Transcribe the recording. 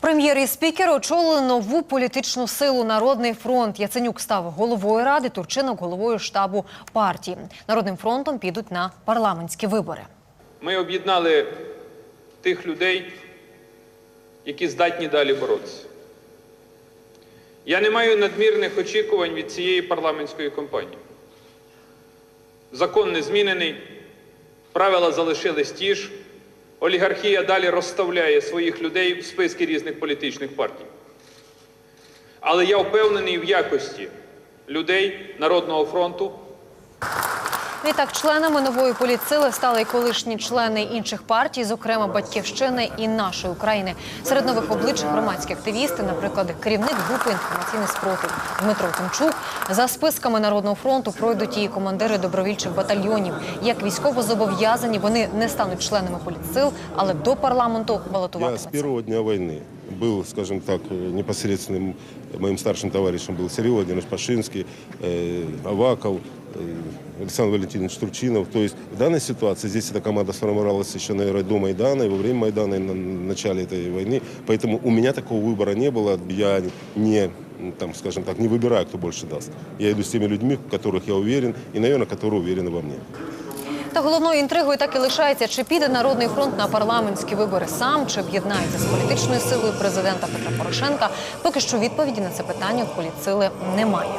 Прем'єр і спікер очолили нову політичну силу Народний фронт. Яценюк став головою ради, Турчинок головою штабу партії. Народним фронтом підуть на парламентські вибори. Ми об'єднали тих людей, які здатні далі боротися. Я не маю надмірних очікувань від цієї парламентської кампанії. Закон не змінений, правила залишились ті ж. Олігархія далі розставляє своїх людей в списки різних політичних партій. Але я впевнений в якості людей Народного фронту, Відтак, членами нової політсили стали й колишні члени інших партій, зокрема Батьківщини і нашої України. Серед нових облич громадські активісти, наприклад, керівник групи інформаційний спротив Дмитро Тимчук. За списками Народного фронту пройдуть і командири добровільчих батальйонів. Як військовозобов'язані, вони не стануть членами політсил, але до парламенту Я с балотуватимуться. первого дня войны был, скажем так, э, непосредственным моим старшим товарищем был Сергей Владимирович Пашинский, э, Аваков, э, Александр Валентинович Турчинов. То есть в данной ситуации здесь эта команда сформировалась еще, наверное, до Майдана и во время Майдана, и на начале этой войны. Поэтому у меня такого выбора не было. Я не, м, там, скажем так, не выбираю, кто больше даст. Я иду с теми людьми, в которых я уверен, и, наверное, которые уверены во мне. Та головною інтригою так і лишається, чи піде Народний фронт на парламентські вибори сам, чи об'єднається з політичною силою президента Петра Порошенка. Поки що відповіді на це питання в політсили немає.